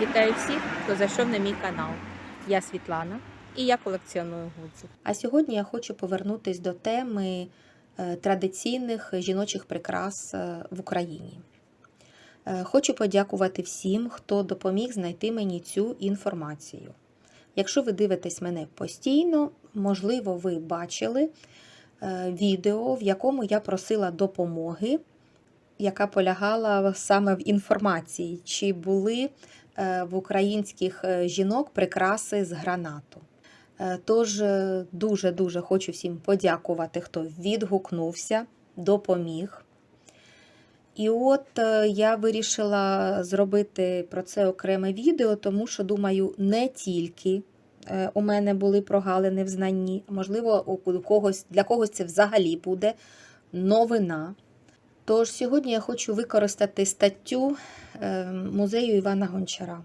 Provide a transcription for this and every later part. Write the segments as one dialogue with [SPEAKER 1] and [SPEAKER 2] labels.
[SPEAKER 1] Вітаю всіх, хто зайшов на мій канал. Я Світлана і я колекціоную гудзик. А сьогодні я хочу повернутися до теми е, традиційних жіночих прикрас е, в Україні. Е, Хочу подякувати всім, хто допоміг знайти мені цю інформацію. Якщо ви дивитесь мене постійно, можливо, ви бачили відео, в якому я просила допомоги, яка полягала саме в інформації, чи були е, в українських е, жінок прикраси з гранату. Е, Тож дуже-дуже хочу всім подякувати, хто відгукнувся, допоміг. І от я вирішила зробити про це окреме відео, тому що, думаю, не тільки у мене були прогалини в знанні, можливо, у когось, для когось це взагалі буде новина. Тож сьогодні я хочу використати статтю е, музею Івана Гончара.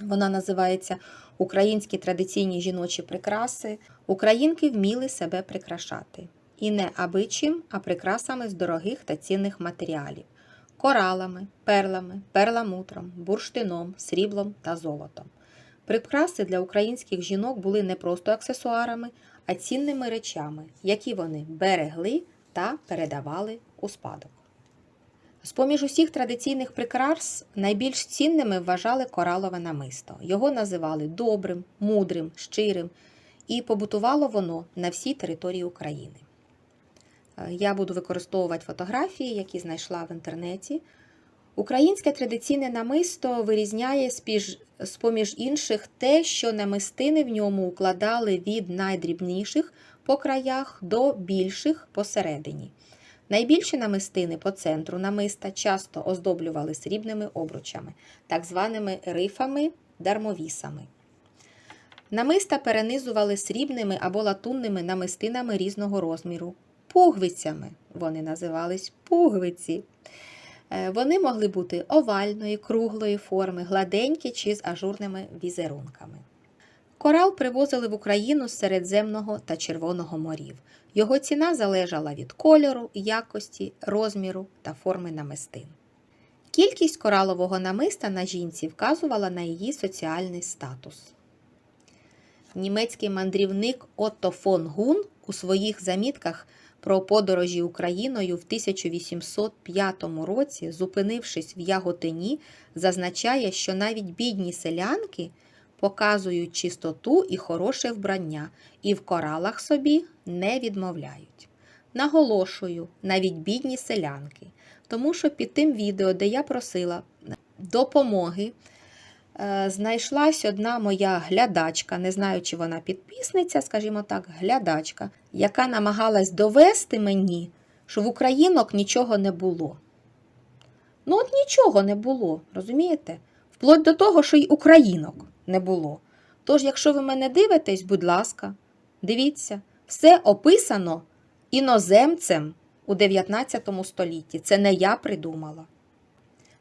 [SPEAKER 1] Вона називається Українські традиційні жіночі прикраси. Українки вміли себе прикрашати. І не абичим, а прикрасами з дорогих та цінних матеріалів: коралами, перлами, перламутром, бурштином, сріблом та золотом. Прикраси для українських жінок були не просто аксесуарами, а цінними речами, які вони берегли та передавали у спадок. З-поміж усіх традиційних прикрас найбільш цінними вважали коралове намисто. Його називали добрим, мудрим, щирим, і побутувало воно на всій території України. Е, Я буду використовувати фотографії, які знайшла в інтернеті. Українське традиційне намисто вирізняє з-поміж інших те, що намистини в ньому укладали від найдрібніших по краях до більших посередині. Найбільші намистини по центру намиста часто оздоблювали срібними обручами, так званими рифами, дармовісами. Намиста перенизували срібними або латунними намистинами різного розміру, пугвицями. Вони називались пугвиці. Е, Вони могли бути овальної, круглої форми, гладенькі чи з ажурними візерунками. Корал привозили в Україну з Середземного та Червоного морів. Його ціна залежала від кольору, якості, розміру та форми намистин. Кількість коралового намиста на жінці вказувала на її соціальний статус. Німецький мандрівник Отто фон Гун у своїх замітках про подорожі Україною в 1805 році, зупинившись в Яготині, зазначає, що навіть бідні селянки показують чистоту і хороше вбрання, і в коралах собі не відмовляють. Наголошую, навіть бідні селянки, тому що під тим відео, де я просила допомоги, е, знайшлась одна моя глядачка, не знаю, чи вона підписниця, скажімо так, глядачка, яка намагалась довести мені, що в українок нічого не було. Ну, от нічого не було, розумієте? Вплоть до того, що й українок не було. Тож, якщо ви мене дивитесь, будь ласка, дивіться, все описано іноземцем у 19 столітті. Це не я придумала.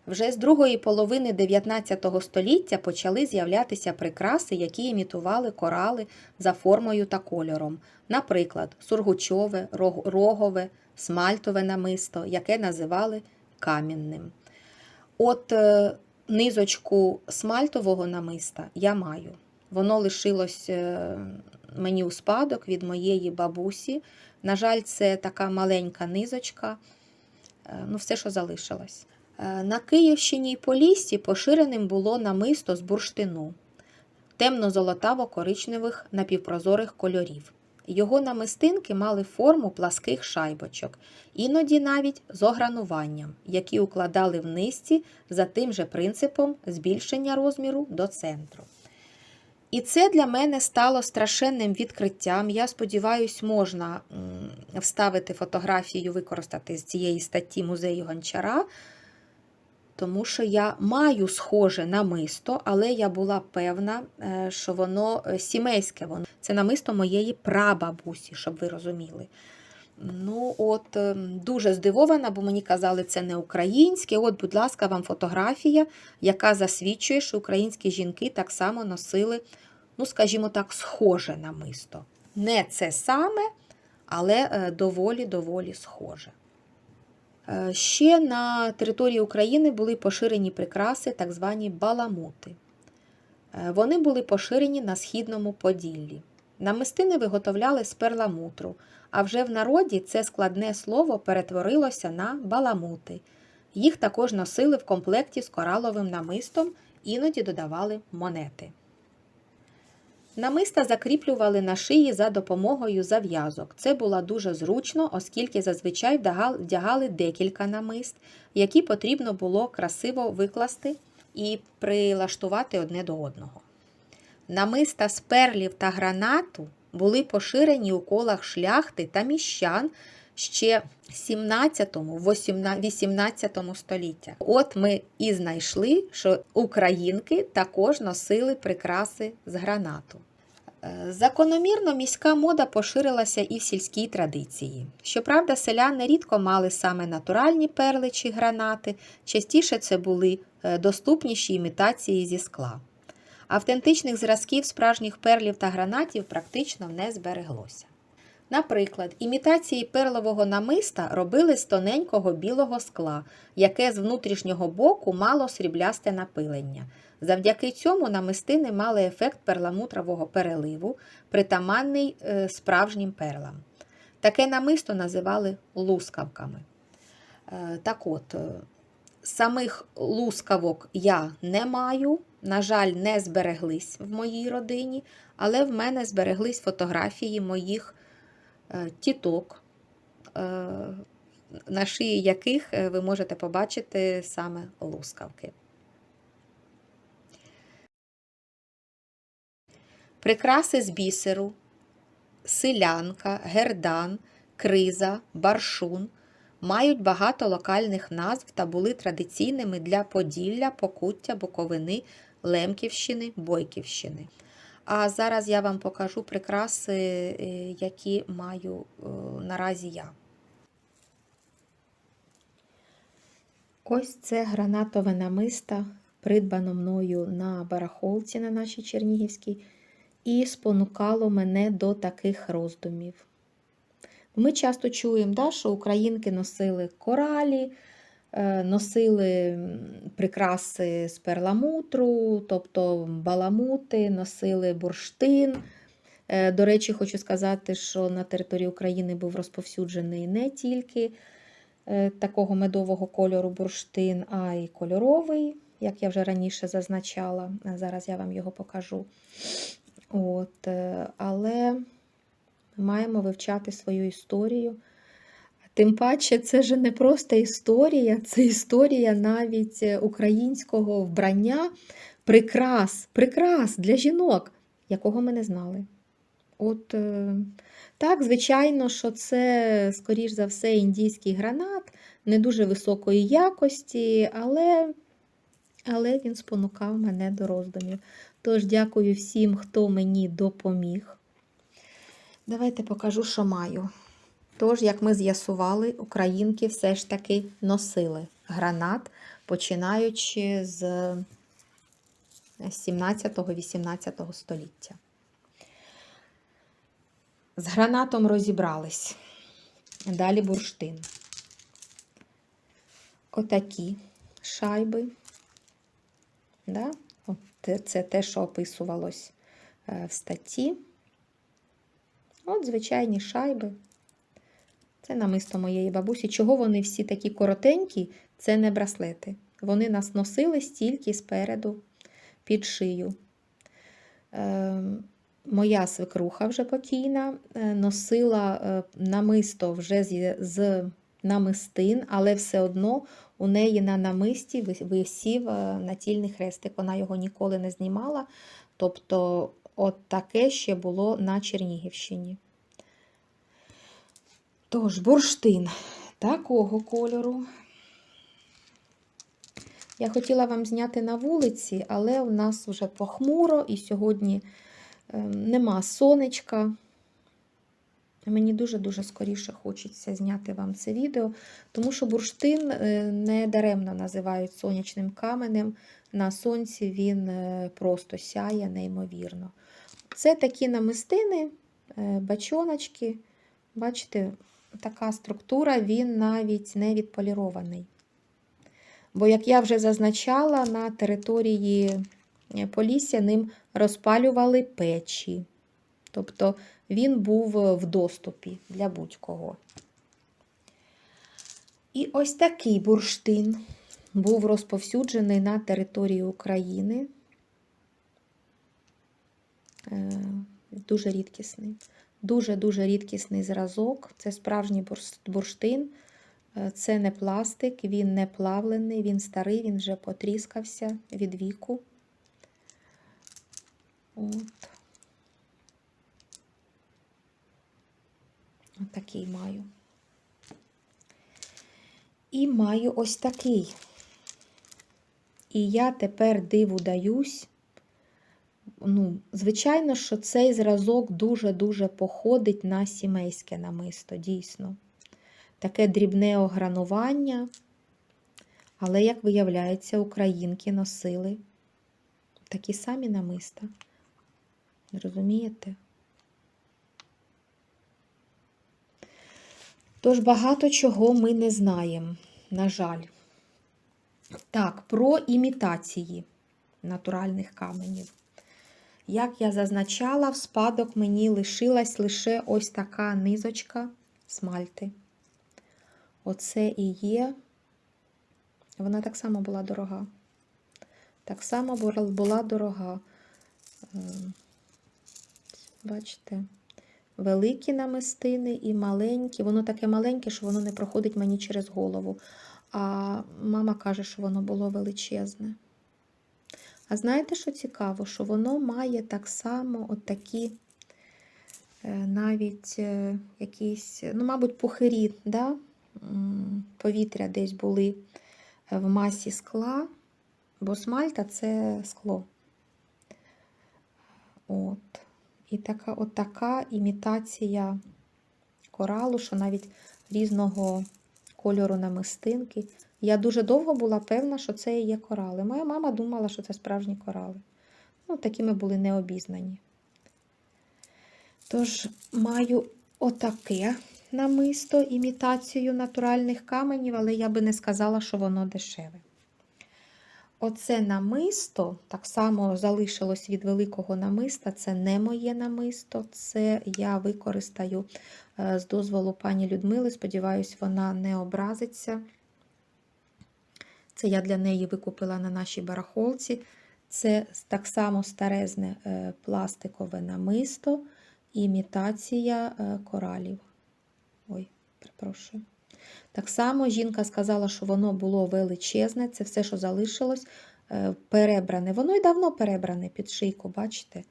[SPEAKER 1] Вже з другої половини 19 століття почали з'являтися прикраси, які імітували корали за формою та кольором. Наприклад, сургучове, рог- рогове, смальтове намисто, яке називали камінним. От е, низочку смальтового намиста я маю. Воно лишилось е, мені у спадок від моєї бабусі. На жаль, це така маленька низочка, е, ну, все, що залишилось. Е, На Київщині і Поліссі поширеним було намисто з бурштину темно-золотаво-коричневих напівпрозорих кольорів. Його намистинки мали форму пласких шайбочок, іноді навіть з огрануванням, які укладали в низці за тим же принципом збільшення розміру до центру. І це для мене стало страшенним відкриттям. Я сподіваюся, можна вставити фотографію, використати з цієї статті музею Гончара, тому що я маю схоже намисто, але я була певна, е, що воно е, сімейське. Воно. Це намисто моєї прабабусі, щоб ви розуміли. Ну, от е, дуже здивована, бо мені казали, це не українське. От, будь ласка, вам фотографія, яка засвідчує, що українські жінки так само носили, ну, скажімо так, схоже намисто. Не це саме, але доволі-доволі схоже. Е, Ще на території України були поширені прикраси, так звані баламути. Е, Вони були поширені на східному Поділлі. Намистини виготовляли з перламутру, а вже в народі це складне слово перетворилося на баламути. Їх також носили в комплекті з кораловим намистом, іноді додавали монети. Намиста закріплювали на шиї за допомогою зав'язок. Це було дуже зручно, оскільки зазвичай вдягали декілька намист, які потрібно було красиво викласти і прилаштувати одне до одного. Намиста з перлів та гранату були поширені у колах шляхти та міщан ще 17-18 століття. От ми і знайшли, що українки також носили прикраси з гранату. Е, Закономірно міська мода поширилася і в сільській традиції. Щоправда, селяни рідко мали саме натуральні перли чи гранати, частіше це були е, доступніші імітації зі скла. Автентичних зразків справжніх перлів та гранатів практично не збереглося. Наприклад, імітації перлового намиста робили з тоненького білого скла, яке з внутрішнього боку мало сріблясте напилення. Завдяки цьому намистини мали ефект перламутрового переливу, притаманний е, справжнім перлам. Таке намисто називали лускавками. Е, Так от, е, самих лускавок я не маю, на жаль, не збереглись в моїй родині, але в мене збереглись фотографії моїх тіток, е, на шиї яких е, ви можете побачити саме лускавки. Прикраси з бісеру, селянка, гердан, криза, баршун мають багато локальних назв та були традиційними для Поділля, Покуття, Буковини, Лемківщини, Бойківщини. А зараз я вам покажу прикраси, е, які маю е, наразі я. Ось це гранатове намиста, придбано мною на барахолці на нашій Чернігівській, і спонукало мене до таких роздумів. Ми часто чуємо, да, що українки носили коралі, носили прикраси з перламутру, тобто баламути, носили бурштин. Е, До речі, хочу сказати, що на території України був розповсюджений не тільки е, такого медового кольору бурштин, а й кольоровий, як я вже раніше зазначала. Зараз я вам його покажу. От, е, але маємо вивчати свою історію. Тим паче, це ж не просто історія, це історія навіть е, українського вбрання, прикрас, прикрас для жінок, якого ми не знали. От е, так, звичайно, що це, скоріш за все, індійський гранат, не дуже високої якості, але, але він спонукав мене до роздумів. Тож, дякую всім, хто мені допоміг. Давайте покажу, що маю. Тож, як ми з'ясували, українки все ж таки носили гранат, починаючи з 17-18 століття. З гранатом розібрались. Далі бурштин. Отакі шайби. Да? От Це те, що описувалось е, в статті. От звичайні шайби. Це намисто моєї бабусі. Чого вони всі такі коротенькі, це не браслети. Вони нас носили стільки спереду під шию. Е, моя свекруха вже покійна, е, носила е, намисто вже з, з намистин, але все одно у неї на намисті висів е, натільний хрестик. Вона його ніколи не знімала. Тобто, от таке ще було на Чернігівщині. Тож, бурштин такого кольору. Я хотіла вам зняти на вулиці, але у нас вже похмуро і сьогодні ем, нема сонечка. Мені дуже-дуже скоріше хочеться зняти вам це відео, тому що бурштин е, не даремно називають сонячним каменем. На сонці він е, просто сяє неймовірно. Це такі намистини, е, бачоночки. Бачите, така структура, він навіть не відполірований. Бо, як я вже зазначала, на території е, Полісся ним розпалювали печі. Тобто він був в доступі для будь-кого. І ось такий бурштин був розповсюджений на території України. Е, Дуже рідкісний. Дуже-дуже рідкісний зразок. Це справжній бурштин. Е, Це не пластик, він не плавлений, він старий, він вже потріскався від віку. От. Отакий маю. І маю ось такий. І я тепер диву даюсь. Ну, звичайно, що цей зразок дуже-дуже походить на сімейське намисто, дійсно. Таке дрібне огранування. Але, як виявляється, українки носили такі самі намиста. Розумієте? Тож багато чого ми не знаємо, на жаль. Так, про імітації натуральних каменів. Як я зазначала, в спадок мені лишилась лише ось така низочка смальти. Оце і є. Вона так само була дорога. Так само була- дорога. Е, Бачите? Великі намистини і маленькі. Воно таке маленьке, що воно не проходить мені через голову. А мама каже, що воно було величезне. А знаєте, що цікаво? Що воно має так само от такі е, навіть е, якісь, ну, мабуть, пухирі, да? Повітря десь були в масі скла, бо смальта це скло. От. І така, от така імітація коралу, що навіть різного кольору намистинки. Я дуже довго була певна, що це є корали. Моя мама думала, що це справжні корали. Ну, такі ми були необізнані. Тож, маю отаке намисто, імітацію натуральних каменів, але я би не сказала, що воно дешеве. Оце намисто так само залишилось від великого намиста. Це не моє намисто, це я використаю е, з дозволу пані Людмили. Сподіваюсь, вона не образиться. Це я для неї викупила на нашій барахолці. Це так само старезне е, пластикове намисто, імітація е, коралів. Ой, перепрошую. Так само жінка сказала, що воно було величезне, це все, що залишилось, е, перебране. Воно й давно перебране під шийку, бачите?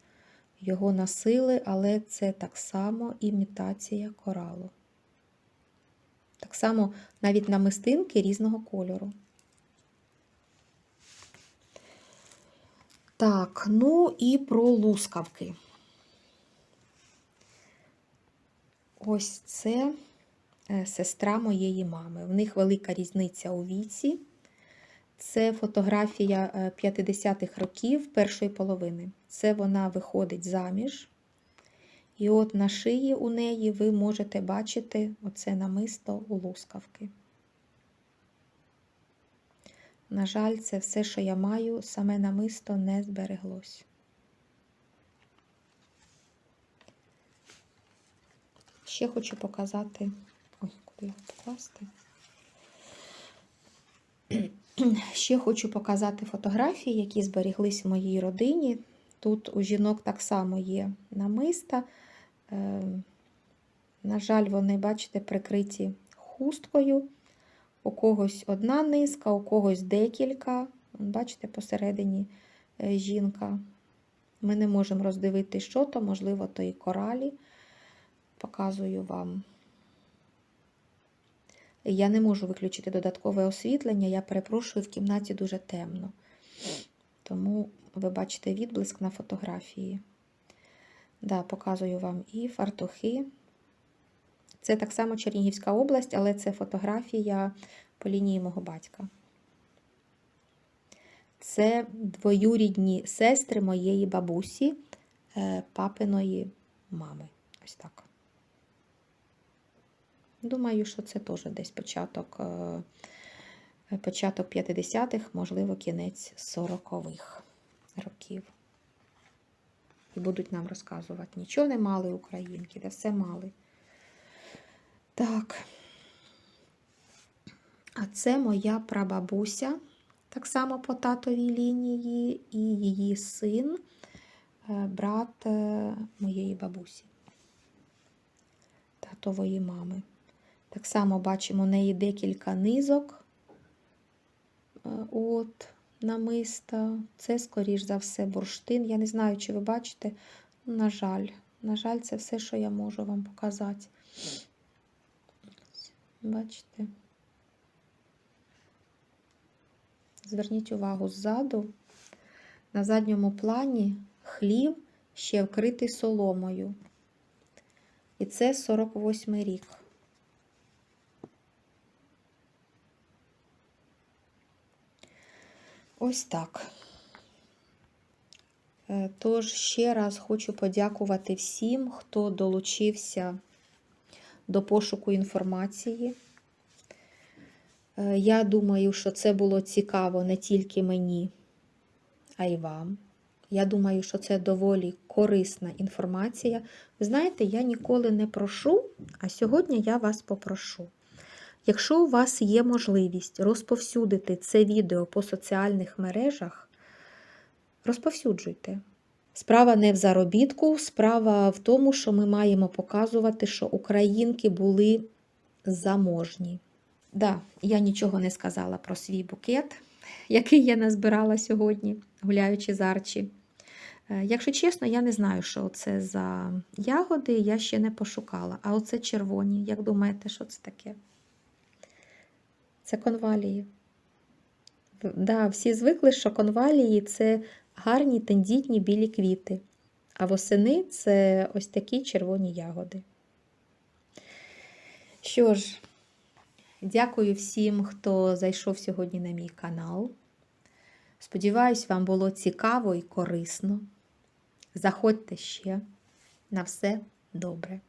[SPEAKER 1] Його носили, але це так само імітація коралу. Так само навіть намистинки різного кольору. Так, ну і про лускавки. Ось це е, сестра моєї мами. В них велика різниця у віці. Це фотографія е, 50-х років першої половини. Це вона виходить заміж. І от на шиї у неї ви можете бачити оце намисто у лускавки. На жаль, це все, що я маю, саме намисто не збереглось. Ще хочу показати. Ой, куди його покласти? Ще хочу показати фотографії, які зберіглись в моїй родині. Тут у жінок так само є намиста. Е, На жаль, вони, бачите, прикриті хусткою. У когось одна низка, у когось декілька. Бачите, посередині е, жінка. Ми не можемо роздивити, що то, можливо, то і коралі. Показую вам. Я не можу виключити додаткове освітлення, я перепрошую, в кімнаті дуже темно. Тому ви бачите відблиск на фотографії. Да, Показую вам і фартухи. Це так само Чернігівська область, але це фотографія по лінії мого батька. Це двоюрідні сестри моєї бабусі, е, папиної мами. Ось так. Думаю, що це теж десь початок, е, початок 50-х, можливо, кінець 40-х років. І будуть нам розказувати, нічого не мали українки, де все мали. Так. А це моя прабабуся, так само по татовій лінії, і її син, е, брат е, моєї бабусі, татової мами. Так само бачимо, у неї декілька низок. е, От, намиста. Це, скоріш за все, бурштин. Я не знаю, чи ви бачите. На жаль, на жаль, це все, що я можу вам показати. Бачите? Зверніть увагу ззаду. На задньому плані хлів ще вкритий соломою. І це 48 рік. Ось так. Е, Тож ще раз хочу подякувати всім, хто долучився до пошуку інформації. Е, Я думаю, що це було цікаво не тільки мені, а й вам. Я думаю, що це доволі корисна інформація. Ви знаєте, я ніколи не прошу, а сьогодні я вас попрошу. Якщо у вас є можливість розповсюдити це відео по соціальних мережах, розповсюджуйте. Справа не в заробітку, справа в тому, що ми маємо показувати, що українки були заможні. Да, я нічого не сказала про свій букет, який я назбирала сьогодні, гуляючи з Арчі. Е, Якщо чесно, я не знаю, що це за ягоди, я ще не пошукала. А оце червоні. Як думаєте, що це таке? Це конвалії. Да, всі звикли, що конвалії це гарні тендітні білі квіти. А восени це ось такі червоні ягоди. Що ж, дякую всім, хто зайшов сьогодні на мій канал. Сподіваюсь, вам було цікаво і корисно. Заходьте ще. На все добре.